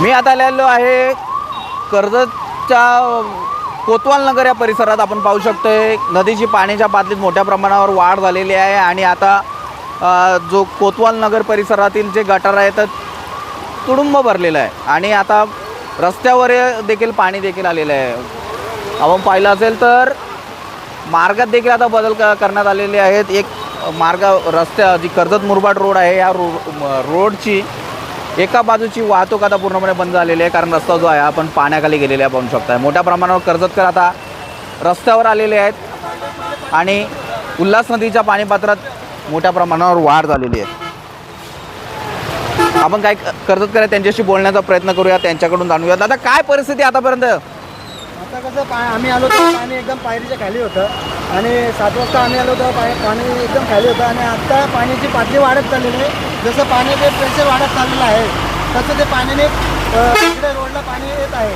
मी आता आलेलो आहे कर्जतच्या कोतवाल नगर या परिसरात आपण पाहू शकतोय. नदीची पाण्याच्या पातळीत मोठ्या प्रमाणावर वाढ झालेली आहे आणि आता जो कोतवाल नगर परिसरातील जे गटार आहे तर तुडुंब भरलेलं आहे. आणि आता रस्त्यावर देखील पाणी देखील आलेलं आहे. आपण पाहिलं असेल तर मार्गात देखील आता बदल क करण्यात आलेले आहेत. एक मार्ग रस्त्या जी कर्जत मुरबाड रोड आहे या रो रोडची एका बाजूची वाहतूक आता पूर्णपणे बंद झालेली आहे कारण रस्ता जो आहे आपण पाण्याखाली गेलेला आहे पाहू शकताय. मोठ्या प्रमाणावर कर्जतकर आता रस्त्यावर आलेले आहेत. आणि उल्हास नदीच्या पाणीपात्रात मोठ्या प्रमाणावर वाढ झालेली आहे. आपण काय कर्जतकर त्यांच्याशी बोलण्याचा प्रयत्न करूया त्यांच्याकडून जाणूया. दादा काय परिस्थिती आतापर्यंत? आता कसं पा आम्ही आलो तर पाणी एकदम पायरीच्या खाली होतं. आणि सात वाजता आम्ही आलो तर पाणी एकदम खाली होतं. आणि आत्ता पाण्याची पातळी वाढत चाललेली आहे. जसं पाण्याचे प्रेशर वाढत चाललेलं आहे तसं ते पाण्याने अ, इकडे रोडला पाणी येत आहे.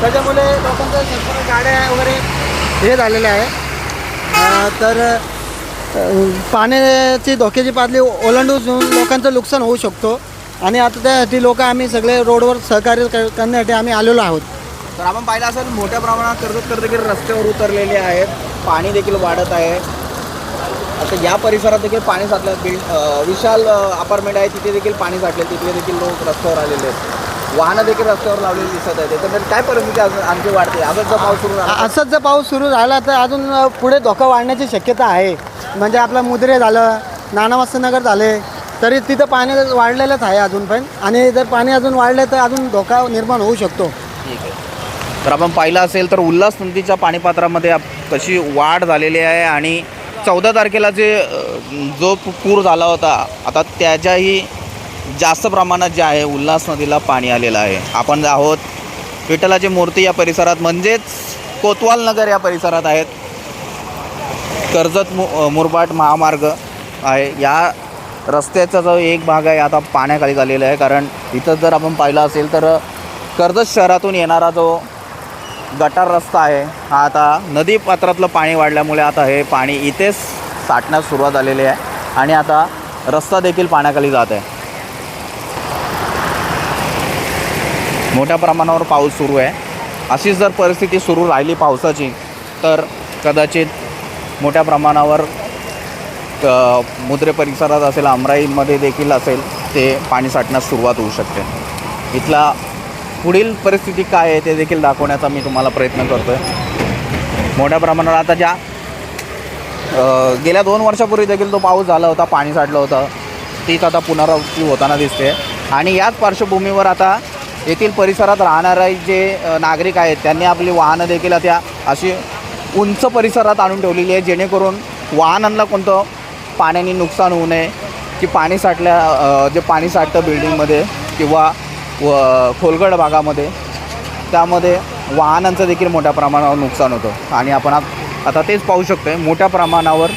त्याच्यामुळे लोकांच्या संपूर्ण गाड्या वगैरे हे झालेले आहे तर पाण्याची धोक्याची पातळी ओलांडून लोकांचं नुकसान होऊ शकतो. आणि आता त्यासाठी लोक आम्ही सगळे रोडवर सहकार्य करण्यासाठी आम्ही आलेलो आहोत. तर आपण पाहिलं असेल मोठ्या प्रमाणात कर्जत देखील रस्त्यावर उतरलेले आहेत. पाणी देखील वाढत आहे. आता या परिसरात देखील पाणी साठलं. बिल्ड अं, विशाल अपार्टमेंट आहे. तिथे देखील पाणी साठले. तिथे देखील लोक रस्त्यावर आलेले आहेत. वाहनं देखील रस्त्यावर लावलेली दिसत आहेत. एकंदरीत काय परिस्थिती अजून आणखी वाढते? अजून जर पाऊस सुरू झाला असंच जर पाऊस सुरू झाला तर अजून पुढे धोका वाढण्याची शक्यता आहे. म्हणजे आपलं मुद्रे झालं नानावास्तनगर झाले तरी तिथं पाणी वाढलेलंच आहे अजून पण. आणि जर पाणी अजून वाढलं तर अजून धोका निर्माण होऊ शकतो. ठीक आहे. तर आपण पाहिलं असेल तर उल्हास नदीच्या पाणीपात्रामध्ये कशी वाढ झालेली आहे आणि चौदा तारखेला जे जो पूर झाला होता आता त्याच्याही जास्त प्रमाणात जे आहे उल्हास नदीला पाणी आलेलं आहे. आपण आहोत विठ्ठलाची मूर्ती या परिसरात म्हणजेच कोतवाल नगर या परिसरात आहेत. कर्जत मु मुरबाट महामार्ग आहे. या रस्त्याचा जो एक भाग आहे आता पाण्याखाली झालेला आहे. कारण इथं जर आपण पाहिलं असेल तर कर्जत शहरातून येणारा जो गटार रस्ता आहे. हा आता नदी पात्रातलं पाणी वाढल्यामुळे आता हे पाणी इथेच साठण्यास सुरुवात झालेली आहे. आणि आता रस्ता देखील पाण्याखाली जात आहे. मोठ्या प्रमाणावर पाऊस सुरू आहे. अशीच जर परिस्थिती सुरू राहिली पावसाची तर कदाचित मोठ्या प्रमाणावर मुद्रे परिसरात असेल अमराईमध्ये देखील असेल ते पाणी साठण्यास सुरुवात होऊ शकते. इथला पुढील परिस्थिती काय आहे ते देखील दाखवण्याचा मी तुम्हाला प्रयत्न करतो आहे मोठ्या प्रमाणावर आता ज्या गेल्या दोन वर्षापूर्वी देखील तो पाऊस झाला होता पाणी साठलं होतं तीच आता पुनरावृत्ती होताना दिसते. आणि याच पार्श्वभूमीवर आता येथील परिसरात राहणारे जे नागरिक आहेत त्यांनी आपली वाहनं देखील त्या अशी उंच परिसरात आणून ठेवलेली आहे जेणेकरून वाहनांना कोणतं पाण्याने नुकसान होऊ नये की पाणी साठल्या जे पाणी साठतं बिल्डिंगमध्ये किंवा व खोलगड भागामध्ये. त्यामध्ये वाहनांचं देखील मोठ्या प्रमाणावर नुकसान होतं. आणि आपण आता तेच पाहू शकतो आहे मोठ्या प्रमाणावर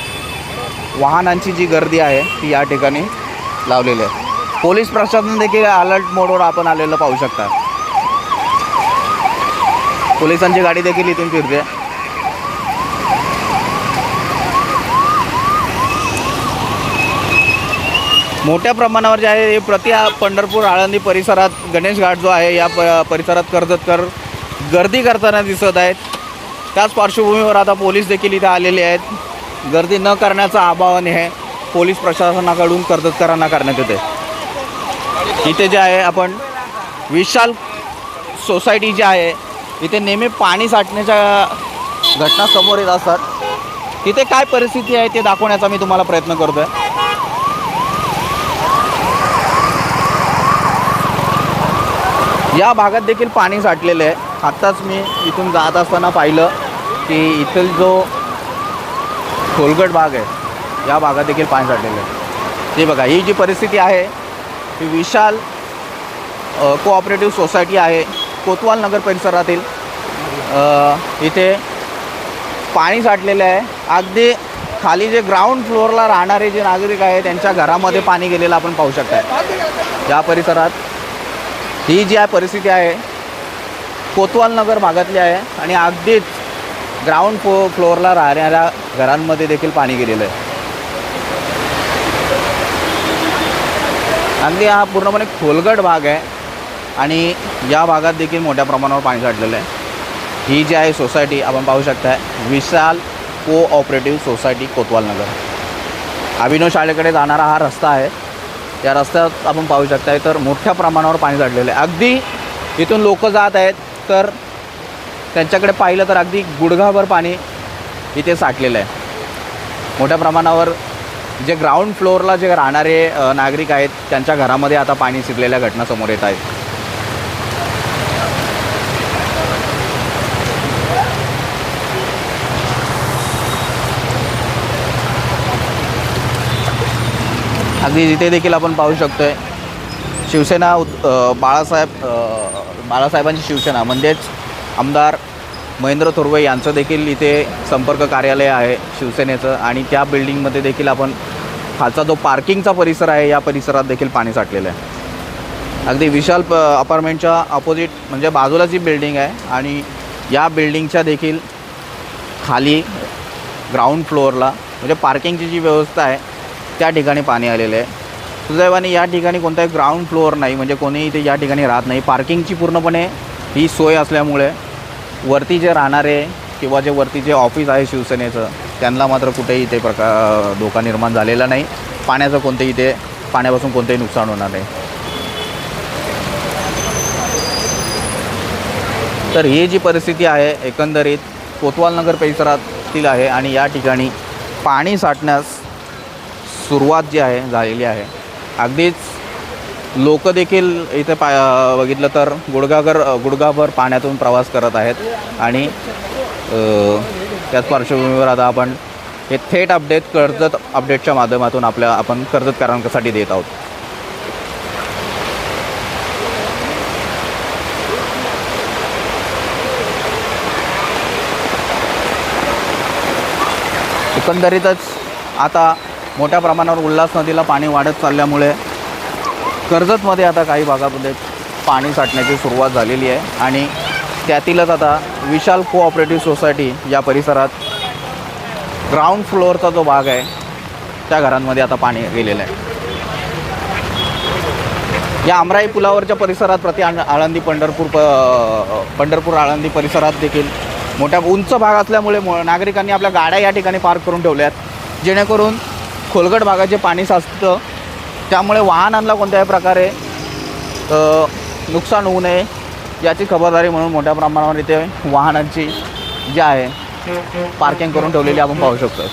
वाहनांची जी गर्दी आहे ती या ठिकाणी लावलेली आहे. पोलीस प्रशासन देखील अलर्ट मोडवर आपण आलेलं पाहू शकता. पोलिसांची गाडी देखील इथून फिरते. मोठ्या प्रमाणावर जे आहे हे प्रति पंढरपूर आळंदी परिसरात गणेश घाट जो आहे या प परिसरात कर्जतकर गर्दी करताना दिसत आहेत. त्याच पार्श्वभूमीवर आता पोलीस देखील इथे आलेले आहेत. गर्दी न करण्याचं आवाहन हे पोलीस प्रशासनाकडून कर्जतकरांना करण्यात येते. इथे जे आहे आपण विशाल सोसायटी जी आहे इथे नेहमी पाणी साठण्याच्या घटना समोर येत असतात. तिथे काय परिस्थिती आहे ते दाखवण्याचा मी तुम्हाला प्रयत्न करतो आहे या भागात देखील पाणी साठलेलं आहे. आत्ताच मी इथून जात असताना पाहिलं की इथं जो खोलगट भाग आहे या भागात देखील पाणी साठलेलं आहे. ते बघा ही जी परिस्थिती आहे ही विशाल कोऑपरेटिव्ह सोसायटी आहे कोतवाल नगर परिसरातील. इथे पाणी साठलेलं आहे. अगदी खाली जे ग्राउंड फ्लोअरला राहणारे जे नागरिक आहे त्यांच्या घरामध्ये पाणी गेलेलं आपण पाहू शकता. या परिसरात ही जी आहे परिस्थिती आहे कोतवाल नगर भागातली आहे आणि अगदीच ग्राउंड फ्लो फ्लोअरला राहणाऱ्या घरांमध्ये देखील पाणी गेलेलं आहे. अगदी हा पूर्णपणे खोलगट भाग आहे आणि या भागात देखील मोठ्या प्रमाणावर पाणी साठलेलं आहे. ही जी आहे सोसायटी आपण पाहू शकताय विशाल को ऑपरेटिव्ह सोसायटी कोतवाल नगर. अभिनव शाळेकडे जाणारा हा रस्ता आहे. या रस्त्यात आपण पाहू शकताय तर मोठ्या प्रमाणावर पाणी साठलेलं आहे. अगदी इथून लोक जात आहेत तर त्यांच्याकडे पाहिलं तर अगदी गुडघाभर पाणी इथे साठलेलं आहे. मोठ्या प्रमाणावर जे ग्राउंड फ्लोअरला जे राहणारे नागरिक आहेत त्यांच्या घरामध्ये आता पाणी शिरलेल्या घटना समोर येत आहेत. अगदी जिथे देखील आपण पाहू शकतोय शिवसेना उत- बाळासाहेब बाळासाहेबांची शिवसेना म्हणजेच आमदार महेंद्र थोरवे यांचं देखील इथे संपर्क कार्यालय आहे शिवसेनेचं आणि त्या बिल्डिंगमध्ये देखील आपण खालचा जो पार्किंगचा परिसर आहे या परिसरात देखील पाणी साठलेलं आहे. अगदी विशाल प अपार्टमेंटच्या अपोजिट म्हणजे बाजूला जी बिल्डिंग आहे आणि या बिल्डिंगच्या देखील खाली ग्राउंड फ्लोअरला म्हणजे पार्किंगची जी व्यवस्था आहे त्या ठिकाणी पाणी आलेलं आहे. सुदैवाने या ठिकाणी कोणताही ग्राउंड फ्लोअर नाही म्हणजे कोणी इथे या ठिकाणी राहत नाही. पार्किंगची पूर्णपणे ही सोय असल्यामुळे वरती जे राहणारे किंवा जे वरती जे ऑफिस आहे शिवसेनेचं त्यांना मात्र कुठेही इथे प्रका धोका निर्माण झालेला नाही. पाण्याचं कोणतेही इथे पाण्यापासून कोणतेही नुकसान होणार नाही. तर ही जी परिस्थिती आहे एकंदरीत कोतवाल नगर परिसरातील आहे आणि या ठिकाणी पाणी साठण्यास सुरुवात जी आहे झालेली आहे. अगदीच लोक देखील इथे पा बघितलं तर गुडगागर गुडघाभर पाण्यातून प्रवास करत आहेत आणि त्याच पार्श्वभूमीवर आता आपण हे थेट अपडेट कर्जत अपडेटच्या माध्यमातून आपल्या आपण कर्जतकारांसाठी देत आहोत. एकंदरीतच आता मोठ्या प्रमाणावर उल्हास नदीला पाणी वाढत चालल्यामुळे कर्जतमध्ये आता काही भागामध्ये पाणी साठण्याची सुरुवात झालेली आहे. आणि त्यातीलच आता विशाल कोऑपरेटिव्ह सोसायटी या परिसरात ग्राउंड फ्लोअरचा जो भाग आहे त्या घरांमध्ये आता पाणी गेलेलं आहे. या आमराई पुलावरच्या परिसरात प्रति आळंदी पंढरपूर प पंढरपूर आळंदी परिसरात देखील मोठ्या उंच भाग असल्यामुळे नागरिकांनी आपल्या गाड्या या ठिकाणी पार्क करून ठेवल्या आहेत जेणेकरून खोलगट भागाचे पाणी साचतं. त्यामुळे वाहनांना कोणत्याही प्रकारे नुकसान होऊ नये याची खबरदारी म्हणून मोठ्या प्रमाणावर इथे वाहनांची जी आहे पार्किंग करून ठेवलेली आपण पाहू शकतो.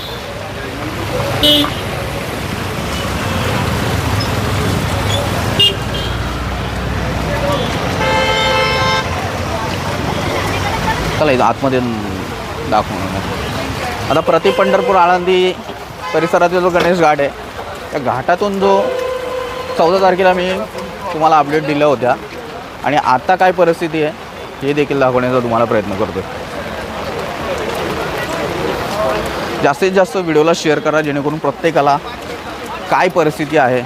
चला इथं आतमध्ये दाखवून आता प्रति पंढरपूर आळंदी परिसरातील जो गणेश घाट आहे त्या घाटातून जो चौदा तारखेला मी तुम्हाला अपडेट दिल्या होत्या. आणि आता काय परिस्थिती आहे हे देखील दाखवण्याचा तुम्हाला प्रयत्न करतो जास्तीत जास्त व्हिडिओला शेअर करा जेणेकरून प्रत्येकाला काय परिस्थिती आहे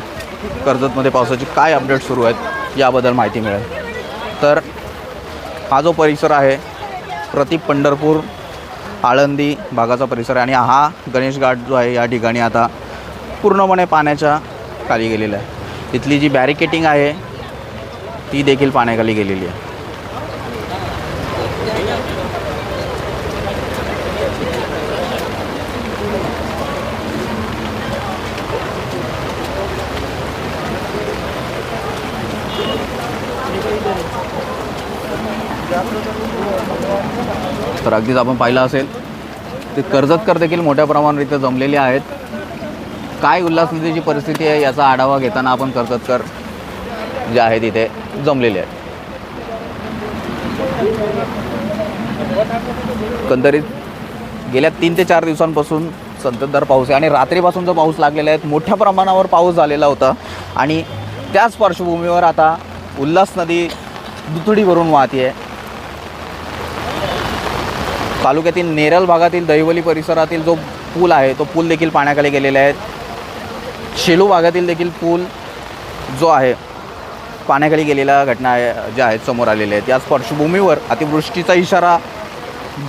कर्जतमध्ये पावसाची काय अपडेट सुरू आहेत याबद्दल माहिती मिळेल. तर हा जो परिसर आहे प्रति पंढरपूर आळंदी भागाचा परिसर आहे. आणि हा गणेश घाट जो आहे या ठिकाणी आता पूर्णपणे पाण्याच्या खाली गेलेला आहे. तिथली जी बॅरिकेटिंग आहे ती देखील पाण्याखाली गेलेली आहे. तर अगदीच आपण पाहिलं असेल. ते कर्जतकर देखील मोठ्या प्रमाणावर इथे जमलेले आहेत. काय उल्हासनदीची परिस्थिती आहे याचा आढावा घेताना आपण कर्जतकर जे आहेत इथे जमलेले आहेत. एकंदरीत गेल्या तीन ते चार दिवसांपासून संततधार पाऊस आहे आणि रात्रीपासून जो पाऊस लागलेला आहे मोठ्या प्रमाणावर पाऊस झालेला होता. आणि त्याच पार्श्वभूमीवर आता उल्हास नदी दुथडी भरून वाहते आहे तालुक्यातील नेरल भागातील दहिवली परिसरातील जो पूल आहे तो पूल देखील पाण्याखाली गेलेला आहे शेलू भागातील देखील पूल जो आहे पाण्याखाली गेलेल्या घटना आहे ज्या आहेत समोर आलेल्या आहेत. याच पार्श्वभूमीवर अतिवृष्टीचा इशारा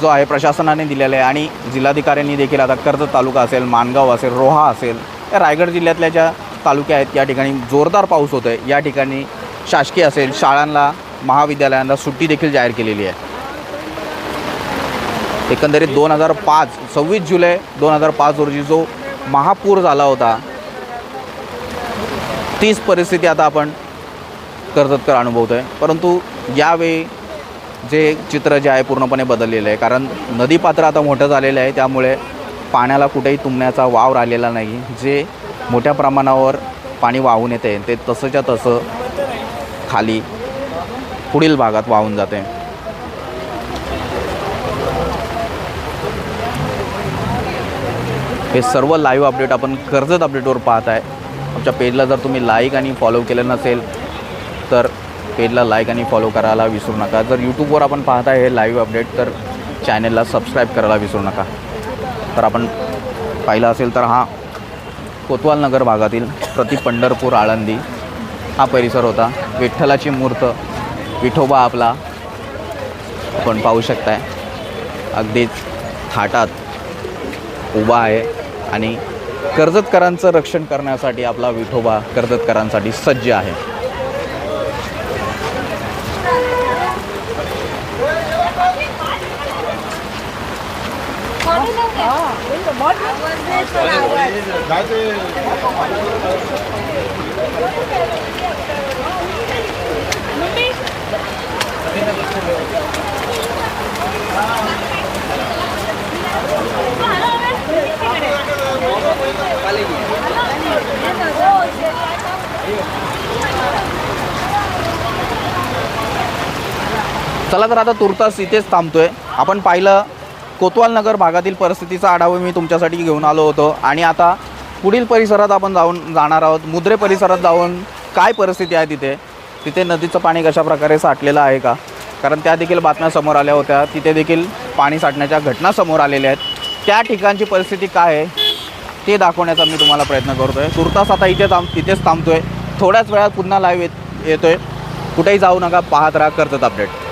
जो आहे प्रशासनाने दिलेला आहे आणि जिल्हाधिकाऱ्यांनी देखील आता कर्जत तालुका असेल माणगाव असेल रोहा असेल या रायगड जिल्ह्यातल्या ज्या तालुक्या आहेत या ठिकाणी जोरदार पाऊस होतो आहे या ठिकाणी शासकीय असेल शाळांना महाविद्यालयांना सुट्टी देखील जाहीर केलेली आहे. एकंदरीत दोन हजार पाच सव्वीस जुलै दोन हजार पाच रोजी जो महापूर झाला होता तीच परिस्थिती आता आपण कर्जतकर अनुभवतो आहे परंतु यावेळी जे चित्र जे आहे पूर्णपणे बदललेलं आहे कारण नदीपात्र आता मोठं झालेलं आहे त्यामुळे पाण्याला कुठेही तुंबण्याचा वाव राहिलेला नाही. जे मोठ्या प्रमाणावर पाणी वाहून येते ते तसंच्या तसं खाली पुढील भागात वाहून जाते. हे सर्व लाईव्ह अपडेट आपण कर्जत अपडेटवर पाहत आहे. आमच्या पेजला जर तुम्ही लाईक आणि फॉलो केलं नसेल तर पेजला लाईक आणि फॉलो करायला विसरू नका. जर यूट्यूबवर आपण पाहत आहे हे लाईव्ह अपडेट तर चॅनेलला सबस्क्राईब करायला विसरू नका. तर आपण पाहिलं असेल तर हा कोतवाल नगर भागातील प्रति पंढरपूर आळंदी हा परिसर होता. विठ्ठलाची मूर्त विठोबा आपला आपण पाहू शकताय. अगदीच थाटात उभा आहे. आणि कर्जतकरांचं रक्षण करण्यासाठी आपला विठोबा कर्जतकरांसाठी सज्ज आहे. चला तर आता तुर्तास इथेच थांबतोय. आपण पाहिलं कोतवाल नगर भागातील परिस्थितीचा आढावा मी तुमच्यासाठी घेऊन आलो होतो. आणि आता पुढील परिसरात आपण जाऊन जाणार आहोत. मुद्रे परिसरात जाऊन काय परिस्थिती आहे तिथे? तिथे नदीचं पाणी कशा प्रकारे साठलेलं आहे का? कारण त्या देखील बातम्या समोर आल्या होत्या. तिथे देखील पाणी साठण्याच्या घटना समोर आलेल्या आहेत. त्या ठिकाणची परिस्थिती काय आहे ते दाखवण्याचा मी तुम्हाला प्रयत्न करतो आहे तुर्तास आता इथे थांब तिथेच थांबतो आहे थोड्याच वेळात पुन्हा लाईव्ह येत येतो आहे कुठेही जाऊ नका पाहत राहा करतात अपडेट